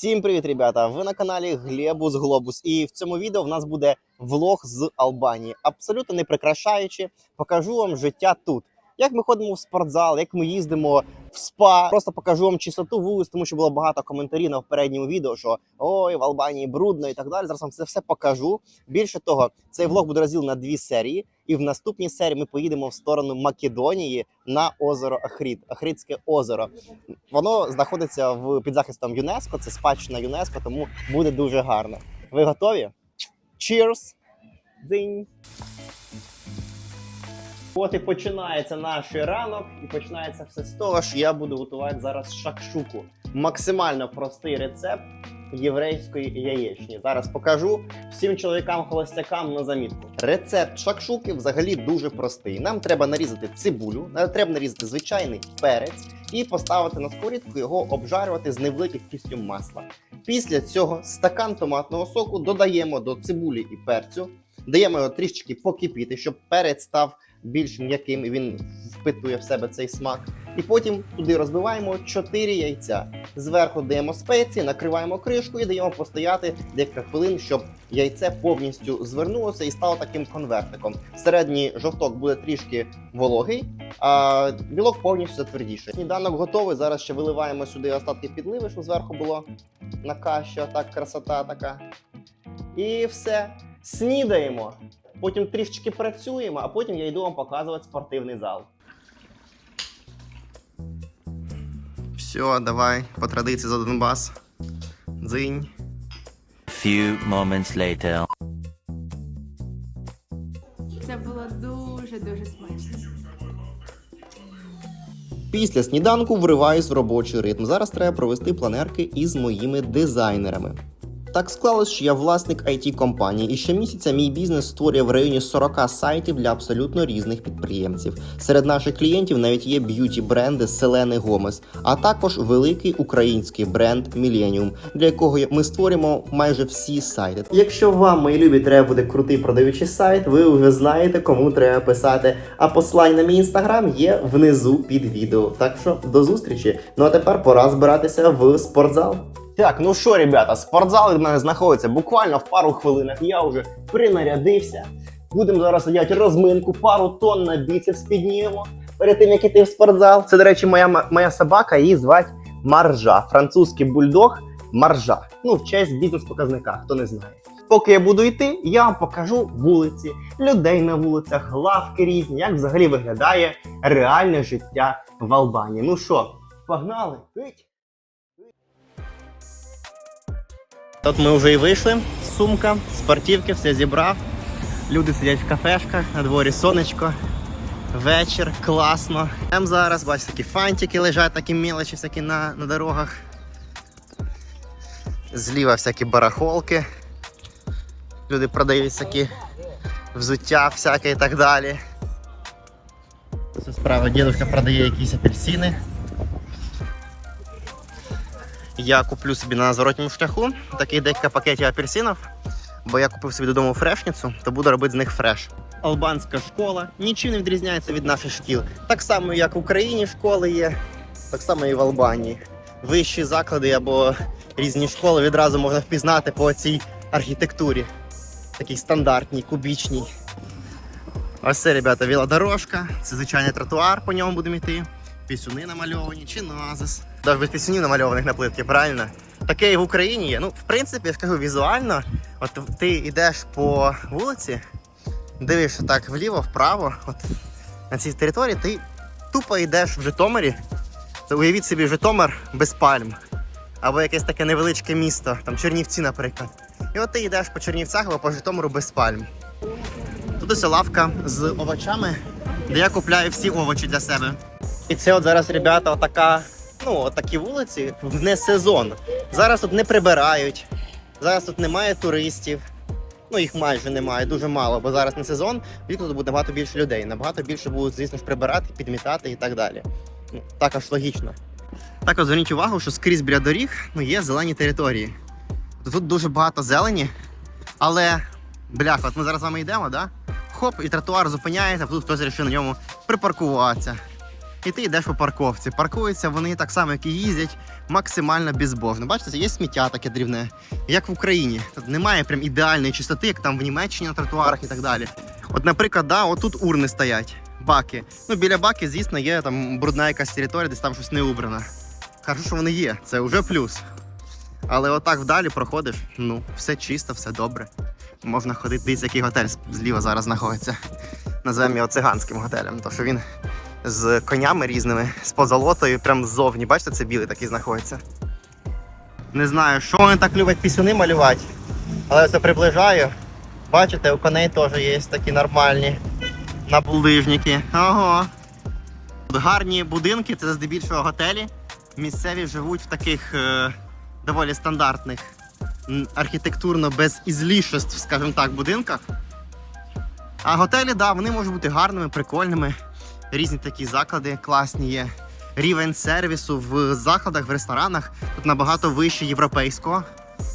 Всім привіт, ребята! Ви на каналі Глебус Глобус. І в цьому відео в нас буде влог з Албанії. Абсолютно не прикрашаючи, покажу вам життя тут. Як ми ходимо в спортзал, як ми їздимо в спа. Просто покажу вам чистоту вулиць, тому що було багато коментарів на попередньому відео, що ой, в Албанії брудно і так далі. Зараз вам це все покажу. Більше того, цей влог буде розділ на дві серії. І в наступній серії ми поїдемо в сторону Македонії на озеро Ахрід, Ахрідське озеро. Воно знаходиться в під захистом ЮНЕСКО. Це спадщина ЮНЕСКО, тому буде дуже гарно. Ви готові? Cheers! Дзинь! От і починається наш ранок, і починається все з того, що я буду готувати зараз шакшуку. Максимально простий рецепт єврейської яєчні. Зараз покажу всім чоловікам-холостякам на замітку. Рецепт шакшуки взагалі дуже простий. Нам треба нарізати цибулю, нам треба нарізати звичайний перець і поставити на сковорідку його обжарювати з невеликою кістю масла. Після цього стакан томатного соку додаємо до цибулі і перцю, даємо його трішечки покипіти, щоб перець став більш м'яким він впитує в себе цей смак. І потім туди розбиваємо 4 яйця. Зверху даємо спеції, накриваємо кришку і даємо постояти декілька хвилин, щоб яйце повністю звернулося і стало таким конвертиком. Середній жовток буде трішки вологий, а білок повністю затвердіший. Сніданок готовий. Зараз ще виливаємо сюди остатки підливи, щоб зверху було на каші. Так, красота така. І все. Снідаємо. Потім трішечки працюємо, а потім я йду вам показувати спортивний зал. Все, давай, по традиції за Донбас. Дзинь. Few moments later. Це було дуже дуже смачно. Після сніданку вриваюсь в робочий ритм. Зараз треба провести планерки із моїми дизайнерами. Так склалось, що я власник it компанії, і щомісяця мій бізнес створює в районі 40 сайтів для абсолютно різних підприємців. Серед наших клієнтів навіть є б'юті бренди Селени Гомес, а також великий український бренд Millennium, для якого ми створюємо майже всі сайти. Якщо вам, мої любі, треба буде крутий продаючий сайт, ви вже знаєте, кому треба писати. А посилання на мій інстаграм є внизу під відео. Так що до зустрічі. Ну а тепер пора збиратися в спортзал. Так, ну що, ребята, спортзал від мене знаходиться буквально в пару хвилинах. Я вже принарядився. Будемо зараз робити розминку, пару тонн на біцепс піднімемо перед тим, як іти в спортзал. Це, до речі, моя, моя собака, її звати Маржа. Французький бульдог Маржа. Ну, в честь бізнес-показника, хто не знає. Поки я буду йти, я вам покажу вулиці, людей на вулицях, лавки різні, як взагалі виглядає реальне життя в Албанії. Ну що, погнали? Ить! Тут ми вже і вийшли. Сумка, спортивки, все зібрав. Люди сидять в кафешках, на дворі сонечко. Вечір, класно. Там зараз, бачите, такі фантики лежать, такі мелочі всякі на, на дорогах. Зліва всякі барахолки. Люди продають всякі взуття всяке і так далі. Це справа дідусь продає якісь апельсини. Я куплю собі на зворотньому шляху таких декілька пакетів апельсинів, бо я купив собі додому фрешницю, то буду робити з них фреш. Албанська школа нічим не відрізняється від наших шкіл. Так само, як в Україні школи є, так само і в Албанії. Вищі заклади або різні школи відразу можна впізнати по цій архітектурі. Такій стандартній, кубічній. Ось це, ребята, велодорожка. Це звичайний тротуар, по ньому будемо йти. Пісюни намальовані, чи назис. Навіть без пісюнів намальованих на плитки, правильно? Таке і в Україні є. Ну, в принципі, я ж кажу, візуально, от ти йдеш по вулиці, дивишся так вліво, вправо, от на цій території, ти тупо йдеш в Житомирі. То уявіть собі Житомир без пальм. Або якесь таке невеличке місто, там Чернівці, наприклад. І от ти йдеш по Чернівцях або по Житомиру без пальм. Тут ось лавка з овочами, де я купляю всі овочі для себе. І це от зараз, ребята, отака, ну, отакі вулиці в не сезон. Зараз тут не прибирають, зараз тут немає туристів. Ну, їх майже немає, дуже мало, бо зараз не сезон, влітку тут буде набагато більше людей. Набагато більше будуть, звісно ж, прибирати, підмітати і так далі. Ну, також логічно. Також зверніть увагу, що скрізь біля доріг ну, є зелені території. Тут дуже багато зелені, але бляха, от ми зараз з вами йдемо, да? Хоп, і тротуар зупиняється, а тут хтось вирішив на ньому припаркуватися. І ти йдеш по парковці. Паркуються вони так само, як і їздять, максимально безбожно. Бачите, є сміття таке дрібне, як в Україні. Тут немає прям ідеальної чистоти, як там в Німеччині на тротуарах і так далі. От, наприклад, да, отут урни стоять, баки. Ну, біля баків, звісно, є там брудна якась територія, десь там щось не убрано. Кажу, що вони є, це вже плюс. Але отак вдалі проходиш, ну, все чисто, все добре. Можна ходити, дивіться, який готель зліва зараз знаходиться. Називаємо його циганським готелем, тому що він з конями різними, з позолотою, прям ззовні. Бачите, це білий такий знаходиться. Не знаю, що вони так люблять пісюни малювати, але це приближаю. Бачите, у коней теж є такі нормальні наближники. Ого. Гарні будинки, це здебільшого готелі. Місцеві живуть в таких е, доволі стандартних, архітектурно без ізлішеств, скажімо так, будинках. А готелі, да, вони можуть бути гарними, прикольними. Різні такі заклади класні є. Рівень сервісу в закладах, в ресторанах тут набагато вище європейського.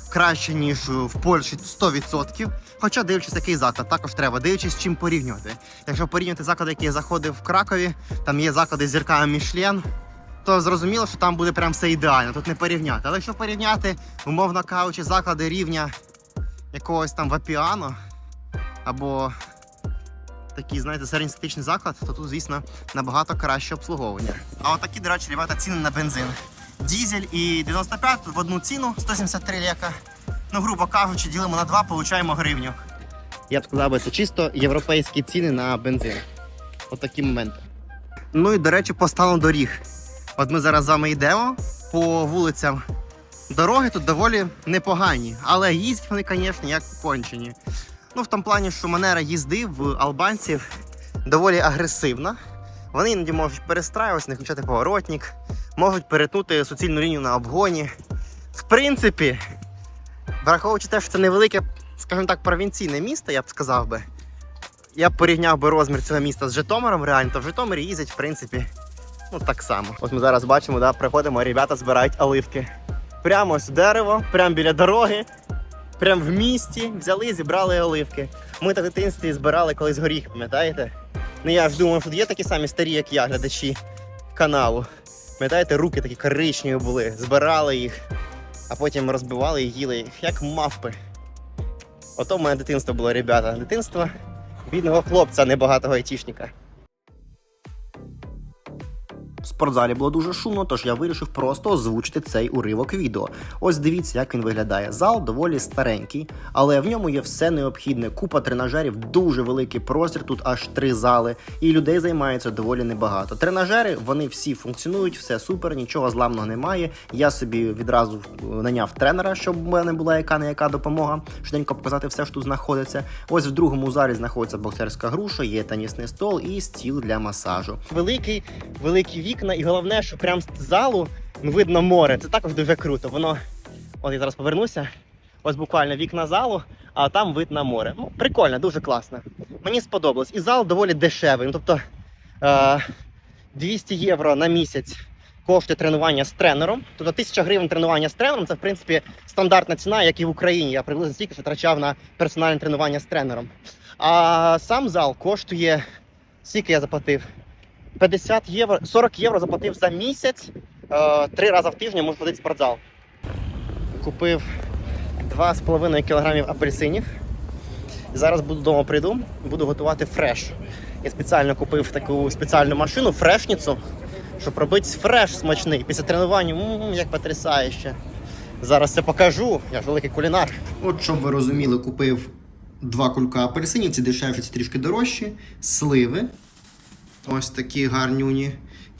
Краще, ніж в Польщі 100%. Хоча дивлячись, який заклад, також треба дивлячись, з чим порівнювати. Якщо порівнювати заклади, які я заходив в Кракові, там є заклади з зірками Мішлен, то зрозуміло, що там буде прям все ідеально, тут не порівняти. Але якщо порівняти, умовно кажучи, заклади рівня якогось там Вапіано або такий, знаєте, середньостатичний заклад, то тут, звісно, набагато краще обслуговування. А отакі, до речі, ребята, ціни на бензин. Дізель і 95 в одну ціну 173 лека. Ну, грубо кажучи, ділимо на два, получаємо гривню. Я б сказав, би, це чисто європейські ціни на бензин. От моменти. Ну і до речі, по стану доріг. От ми зараз з вами йдемо по вулицям. Дороги тут доволі непогані, але їздять вони, звісно, як кончені. Ну, в тому плані, що манера їзди в албанців доволі агресивна. Вони іноді можуть перестраюватися, не включати поворотник, можуть перетнути суцільну лінію на обгоні. В принципі, враховуючи те, що це невелике, скажімо так, провінційне місто, я б сказав би. Я б порівняв би розмір цього міста з Житомиром реально, то в Житомирі їздять, в принципі, ну так само. От ми зараз бачимо, да, приходимо, ребята збирають оливки. Прямо ось дерево, прямо біля дороги, прямо в місті взяли, зібрали оливки. Ми так в дитинстві збирали колись горіх, пам'ятаєте? Ну я ж думав, що є такі самі старі, як я, глядачі каналу. Пам'ятаєте, руки такі коричневі були, збирали їх, а потім розбивали і їли їх, як мавпи. Ото в мене дитинство було, ребята. Дитинство бідного хлопця, а не багатого айтішника. Спортзалі було дуже шумно, тож я вирішив просто озвучити цей уривок відео. Ось дивіться, як він виглядає. Зал доволі старенький, але в ньому є все необхідне. Купа тренажерів, дуже великий простір, тут аж три зали, і людей займається доволі небагато. Тренажери вони всі функціонують, все супер, нічого зламного немає. Я собі відразу е, наняв тренера, щоб в мене була яка не яка допомога. Швиденько показати все, що тут знаходиться. Ось в другому залі знаходиться боксерська груша, є тенісний стол і стіл для масажу. Великий, великі вікна, і головне, що прямо з залу видно море. Це також дуже круто. Воно, от я зараз повернуся. Ось буквально вікна залу, а там вид на море. Ну, прикольно, дуже класно. Мені сподобалось. І зал доволі дешевий. Ну, тобто е, 200 євро на місяць коштує тренування з тренером. Тобто 1000 гривень тренування з тренером це в принципі стандартна ціна, як і в Україні. Я приблизно стільки ж витрачав на персональне тренування з тренером. А сам зал коштує скільки я заплатив? 50 євро, 40 євро заплатив за місяць. Е, Три рази в тиждень можу ходити в спортзал. Купив 2,5 кг апельсинів. Зараз буду вдома прийду, буду готувати фреш. Я спеціально купив таку спеціальну машину, фрешницю, щоб робити фреш смачний. Після тренування, м, як потрясающе. Зараз це покажу, я ж великий кулінар. От щоб ви розуміли, купив два кулька апельсинів, ці дешевші, ці трішки дорожчі, сливи. Ось такі гарнюні.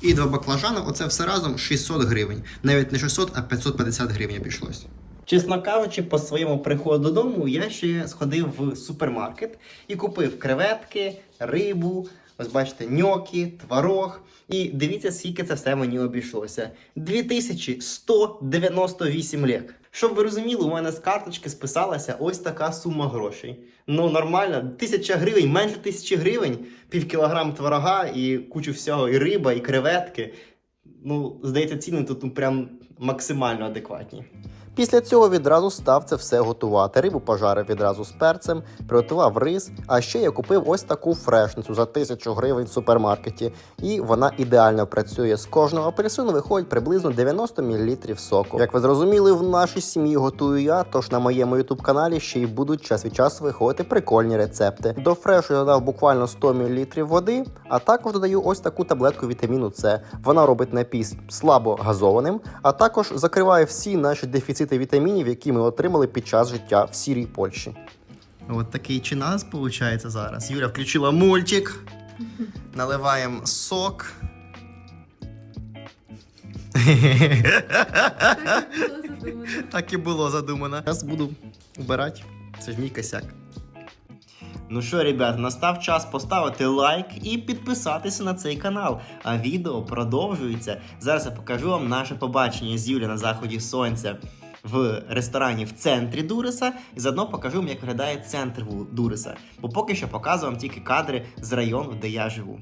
І два баклажани. Оце все разом 600 гривень. Навіть не 600, а 550 гривень пішлось. Чесно кажучи, по своєму приходу додому я ще сходив в супермаркет і купив креветки, рибу, ось бачите, ньокі, творог. І дивіться, скільки це все мені обійшлося. 2198 лек. Щоб ви розуміли, у мене з карточки списалася ось така сума грошей. Ну нормально, тисяча гривень, менше тисячі гривень, пів кілограм творога і кучу всього, і риба, і креветки. Ну, здається, ціни тут ну, прям максимально адекватні. Після цього відразу став це все готувати. Рибу пожарив відразу з перцем, приготував рис. А ще я купив ось таку фрешницю за тисячу гривень в супермаркеті. І вона ідеально працює. З кожного апельсину виходить приблизно 90 мл соку. Як ви зрозуміли, в нашій сім'ї готую я. Тож на моєму ютуб каналі ще й будуть час від часу виходити прикольні рецепти. До фрешу я додав буквально 100 мл води, а також додаю ось таку таблетку вітаміну С. Вона робить напій слабо газованим, а також закриває всі наші дефіцити вітамінів, які ми отримали під час життя в сірій Польщі. От такий чинас виходить зараз. Юля включила мультик. Наливаємо сок. Так і було задумано. Зараз буду вбирати. Це ж мій косяк. Ну що, ребят, настав час поставити лайк і підписатися на цей канал. А відео продовжується. Зараз я покажу вам наше побачення з Юлі на заході сонця в ресторані в центрі Дуреса. І заодно покажу вам, як виглядає центр Дуреса. Бо поки що показую вам тільки кадри з району, де я живу.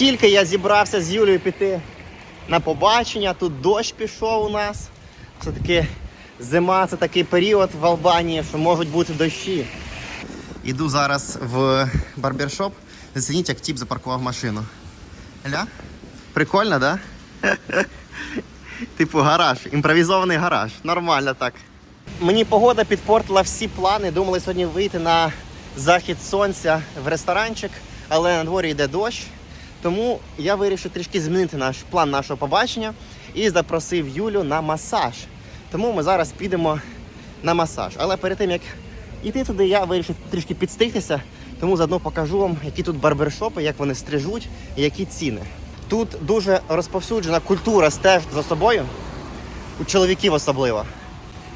Тільки я зібрався з Юлією піти на побачення, тут дощ пішов у нас. Все-таки зима це такий період в Албанії, що можуть бути дощі. Іду зараз в барбершоп. Зацініть, як тіп запаркував машину. Ля? Прикольно, да? Типу гараж, імпровізований гараж. Нормально так. Мені погода підпортила всі плани. Думали сьогодні вийти на захід сонця в ресторанчик, але на дворі йде дощ. Тому я вирішив трішки змінити наш план нашого побачення і запросив Юлю на масаж. Тому ми зараз підемо на масаж. Але перед тим як йти туди, я вирішив трішки підстигтися, тому заодно покажу вам, які тут барбершопи, як вони стрижуть і які ціни. Тут дуже розповсюджена культура стежити за собою, у чоловіків особливо.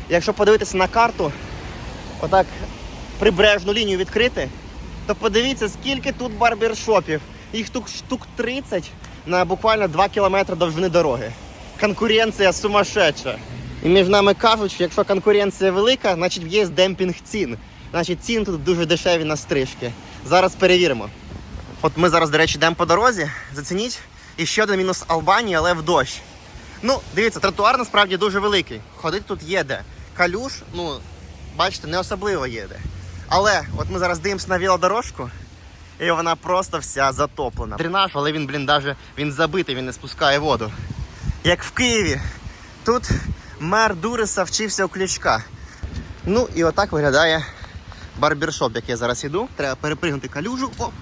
Якщо подивитися на карту, отак прибережну лінію відкрити, то подивіться, скільки тут барбершопів. Їх тут штук 30 на буквально 2 кілометри довжини дороги. Конкуренція сумасшедша. І між нами кажуть, що якщо конкуренція велика, значить є демпінг цін. Значить, ціни тут дуже дешеві на стрижки. Зараз перевіримо. От ми зараз, до речі, йдемо по дорозі. Зацініть. І ще один мінус Албанії, але в дощ. Ну, дивіться, тротуар насправді дуже великий. Ходити тут є де. Калюш, ну, бачите, не особливо є де. Але от ми зараз дивимося на велодорожку, і вона просто вся затоплена. Дренаж, але він, блін, даже він забитий, він не спускає воду. Як в Києві. Тут мер Дуреса вчився у ключка. Ну і отак виглядає барбершоп, як я зараз іду. Треба перепригнути калюжу. Оп.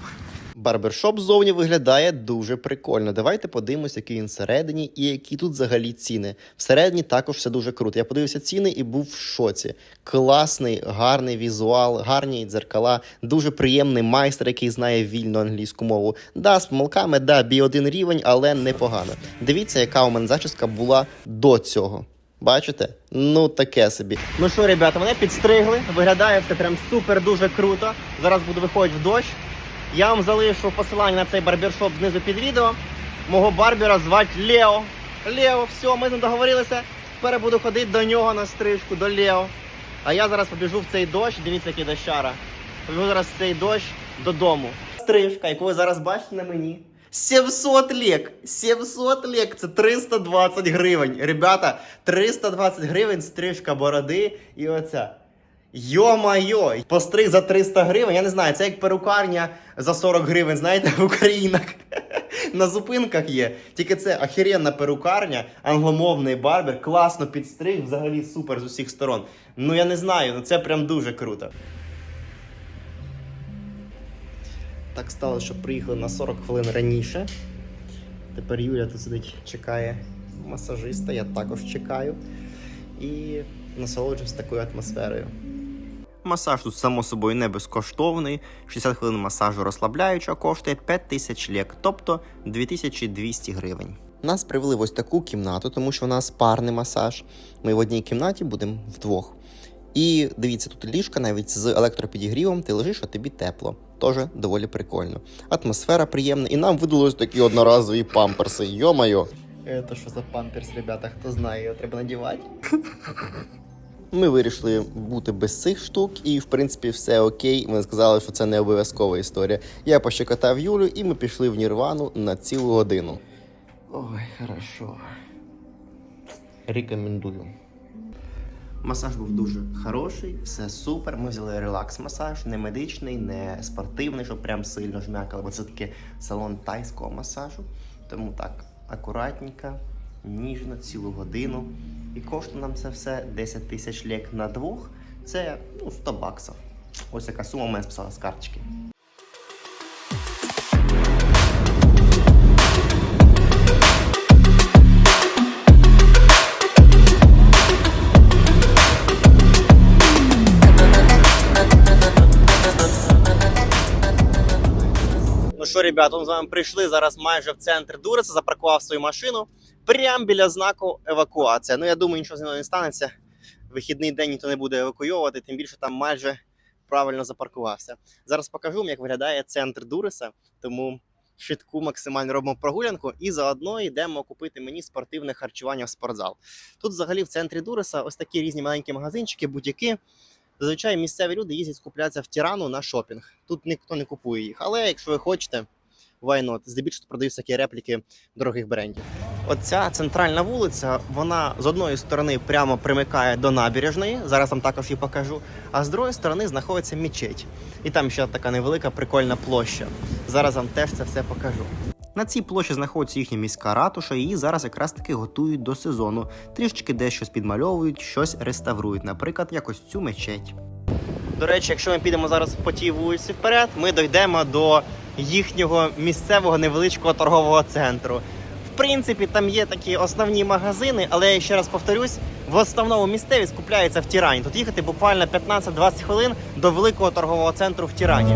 Барбершоп ззовні виглядає дуже прикольно. Давайте подивимось, який він всередині і які тут взагалі ціни. Всередині також все дуже круто. Я подивився ціни і був в шоці. Класний, гарний візуал, гарні дзеркала, дуже приємний майстер, який знає вільну англійську мову. Да, з помилками, да, бі один рівень, але непогано. Дивіться, яка у мене зачіска була до цього. Бачите? Ну таке собі. Ну що, ребята, мене підстригли. Виглядає все прям супер дуже круто. Зараз буду виходити в дощ. Я вам залишу посилання на цей барбершоп знизу під відео. Мого барбера звати Лео. Лео, все, ми з ним договорилися. Тепер буду ходити до нього на стрижку, до Лео. А я зараз побіжу в цей дощ, дивіться, який дощара. Побіжу зараз в цей дощ додому. Стрижка, яку ви зараз бачите на мені. 700 лек! 700 лек! Це 320 гривень. Ребята, 320 гривень стрижка бороди і оця. Йо-майо, постриг за 300 гривень. Я не знаю, це як перукарня за 40 гривень, знаєте, в Українах. На зупинках є. Тільки це охеренна перукарня, англомовний барбер, класно підстриг, взагалі супер з усіх сторон. Ну я не знаю, ну це прям дуже круто. Так сталося, що приїхали на 40 хвилин раніше. Тепер Юля тут сидить, чекає масажиста, я також чекаю. І насолоджуюсь такою атмосферою. Масаж тут, само собою, не безкоштовний. 60 хвилин масажу розслабляючого коштує 5000 лек, тобто 2200 гривень. Нас привели в ось таку кімнату, тому що у нас парний масаж. Ми в одній кімнаті будемо вдвох. І дивіться, тут ліжка навіть з електропідігрівом, ти лежиш, а тобі тепло. Теж доволі прикольно. Атмосфера приємна, і нам видалось такі одноразові памперси. Йо-майо. Це що за памперс, ребята? Хто знає, його треба надівати. Ми вирішили бути без цих штук, і в принципі все окей. Вони сказали, що це не обов'язкова історія. Я пощекотав Юлю, і ми пішли в Нірвану на цілу годину. Ой, хорошо. Рекомендую. Масаж був дуже хороший, все супер. Ми взяли релакс-масаж, не медичний, не спортивний, щоб прям сильно жмякали, бо це таки салон тайського масажу. Тому так, акуратненько, ніжно, цілу годину. І коштує нам це все 10 тисяч лек на двох. Це ну, 100 баксів. Ось яка сума мене списала з карточки. Ну що, ребята, ми з вами прийшли зараз майже в центр Дуреса, запаркував свою машину прямо біля знаку евакуація. Ну я думаю, нічого з нього не станеться. Вихідний день ніхто не буде евакуйовувати, тим більше там майже правильно запаркувався. Зараз покажу вам, як виглядає центр Дуреса, тому швидку максимально робимо прогулянку і заодно йдемо купити мені спортивне харчування в спортзал. Тут, взагалі, в центрі Дуреса ось такі різні маленькі магазинчики, будь-які. Зазвичай місцеві люди їздять скуплятися в Тірану на шопінг. Тут ніхто не купує їх. Але якщо ви хочете, why not? Здебільшого тут продають такі репліки дорогих брендів. Оця центральна вулиця, вона з одної сторони прямо примикає до набережної. Зараз вам також її покажу. А з другої сторони знаходиться мечеть. І там ще така невелика прикольна площа. Зараз вам теж це все покажу. На цій площі знаходиться їхня міська ратуша, і її зараз якраз таки готують до сезону. Трішечки дещо підмальовують, щось реставрують, наприклад, якось цю мечеть. До речі, якщо ми підемо зараз по тій вулиці вперед, ми дійдемо до їхнього місцевого невеличкого торгового центру. В принципі, там є такі основні магазини, але я ще раз повторюсь, в основному місцеві скупляються в Тірані. Тут їхати буквально 15-20 хвилин до великого торгового центру в Тірані.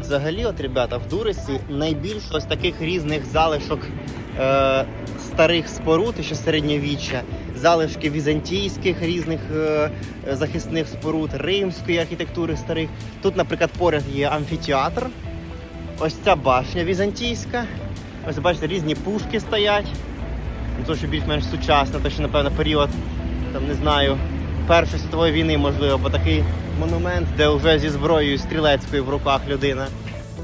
Взагалі, от, ребята, в Дуресі найбільше ось таких різних залишок е, старих споруд, ще середньовіччя, залишки візантійських різних е, захисних споруд, римської архітектури старих. Тут, наприклад, поряд є амфітеатр. Ось ця башня візантійська. Ось бачите, різні пушки стоять. Ну, Це що більш-менш сучасно, то що, напевно, період, там не знаю, Першої світової війни, можливо, бо такий монумент, де вже зі зброєю стрілецькою в руках людина.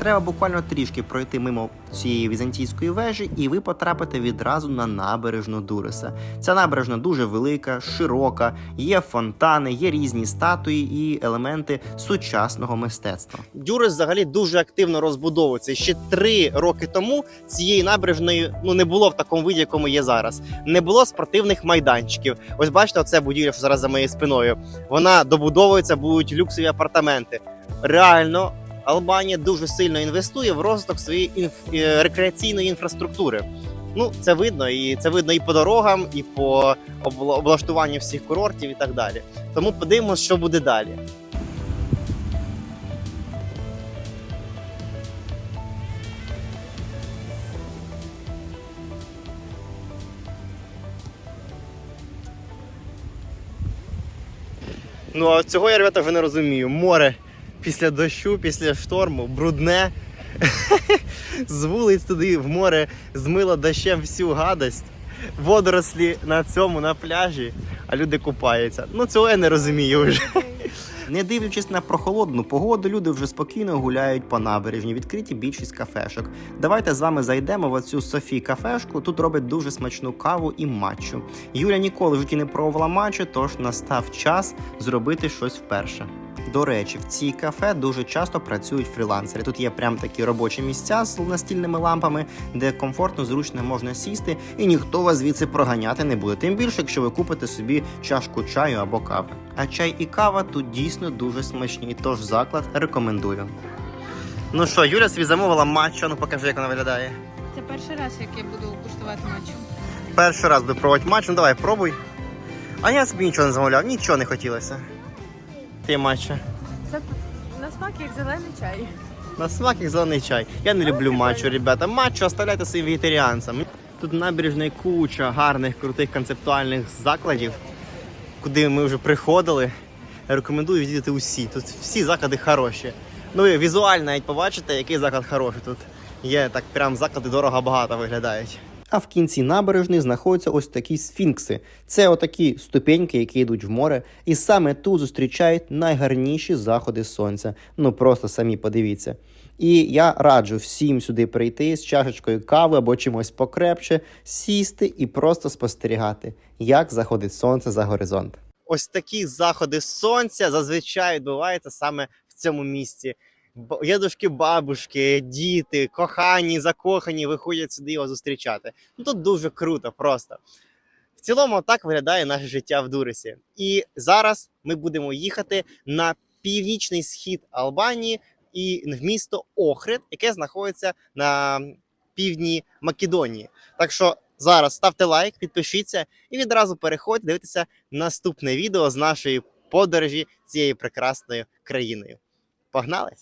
Треба буквально трішки пройти мимо цієї візантійської вежі, і ви потрапите відразу на набережну Дуреса. Ця набережна дуже велика, широка, є фонтани, є різні статуї і елементи сучасного мистецтва. Дюрес взагалі дуже активно розбудовується. Ще три роки тому цієї набережної ну не було в такому виді, якому є зараз. Не було спортивних майданчиків. Ось бачите, оце будівля, що зараз за моєю спиною. Вона добудовується, будуть люксові апартаменти. Реально, Албанія дуже сильно інвестує в розвиток своєї інф- е, рекреаційної інфраструктури. Ну, це видно, і це видно і по дорогам, і по обла- облаштуванню всіх курортів і так далі. Тому подивимось, що буде далі. Ну а цього я ребята вже не розумію. Море після дощу, після шторму, брудне. З вулиць туди в море змило дощем всю гадость. Водорослі на цьому на пляжі, а люди купаються. Ну цього я не розумію вже. Не дивлячись на прохолодну погоду, люди вже спокійно гуляють по набережні, відкриті більшість кафешок. Давайте з вами зайдемо в оцю Софі кафешку. Тут робить дуже смачну каву і матчу. Юля ніколи в житті не пробувала матчу, тож настав час зробити щось вперше. До речі, в цій кафе дуже часто працюють фрілансери. Тут є прям такі робочі місця з настільними лампами, де комфортно, зручно можна сісти, і ніхто вас звідси проганяти не буде. Тим більше, якщо ви купите собі чашку чаю або кави. А чай і кава тут дійсно дуже смачні, тож заклад рекомендую. Ну що, Юля собі замовила матчу, ну покажи, як вона виглядає. Це перший раз, як я буду куштувати матчу. Перший раз буду пробувати матч, ну давай, пробуй. А я собі нічого не замовляв, нічого не хотілося. Ти матча. Це на смак як зелений чай. На смак як зелений чай. Я не люблю матчу, ребята. Матчу оставляйте своїм вегетаріанцям. Тут набережна куча гарних, крутих концептуальних закладів, куди ми вже приходили. Рекомендую відвідати усі. Тут всі заклади хороші. Ну і візуально навіть побачите, який заклад хороший. Тут є так прям заклади дорого багато виглядають. А в кінці набережної знаходяться ось такі сфінкси. Це отакі ступеньки, які йдуть в море, і саме тут зустрічають найгарніші заходи сонця. Ну просто самі подивіться. І я раджу всім сюди прийти з чашечкою кави або чимось покрепче, сісти і просто спостерігати, як заходить сонце за горизонт. Ось такі заходи сонця зазвичай відбуваються саме в цьому місці. Дідушки, бабушки, діти, кохані, закохані виходять сюди його зустрічати. Ну тут дуже круто, просто. В цілому так виглядає наше життя в Дурисі. І зараз ми будемо їхати на північний схід Албанії і в місто Охрид, яке знаходиться на півдні Македонії. Так що зараз ставте лайк, підпишіться і відразу переходьте дивитися наступне відео з нашої подорожі цією прекрасною країною. Погнали!